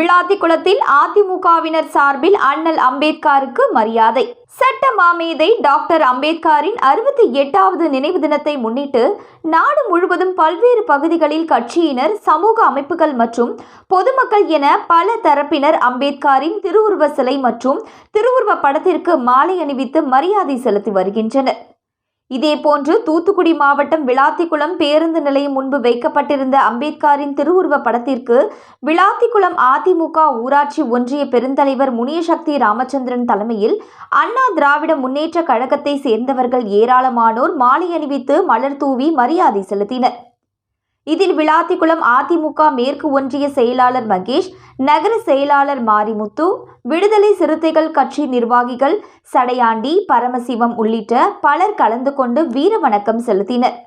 விளாத்திக்குளத்தில் அதிமுகவினர் சார்பில் அண்ணல் அம்பேத்கருக்கு மரியாதை. சட்ட மாமேதை டாக்டர் அம்பேத்கரின் அறுபத்தி எட்டாவது நினைவு தினத்தை முன்னிட்டு நாடு முழுவதும் பல்வேறு பகுதிகளில் கட்சியினர் சமூக அமைப்புகள் மற்றும் பொதுமக்கள் என பல தரப்பினர் அம்பேத்கரின் திருவுருவ சிலை மற்றும் திருவுருவ படத்திற்கு மாலை அணிவித்து மரியாதை செலுத்தி வருகின்றனர். இதேபோன்று தூத்துக்குடி மாவட்டம் விளாத்திக்குளம் பேருந்து நிலையம் முன்பு வைக்கப்பட்டிருந்த அம்பேத்கரின் திருவுருவ படத்திற்கு விளாத்திக்குளம் அதிமுக ஊராட்சி ஒன்றிய பெருந்தலைவர் முனியசக்தி ராமச்சந்திரன் தலைமையில் அண்ணா திராவிட முன்னேற்ற கழகத்தை சேர்ந்தவர்கள் ஏராளமானோர் மாலை அணிவித்து மலர் தூவி மரியாதை செலுத்தினர். இதில் விளாத்திக்குளம் அதிமுக மேற்கு ஒன்றிய செயலாளர் மகேஷ் நகர செயலாளர் மாரிமுத்து விடுதலை சிறுத்தைகள் கட்சி நிர்வாகிகள் சடையாண்டி பரமசிவம் உள்ளிட்ட பலர் கலந்து கொண்டு வீர வணக்கம் செலுத்தினர்.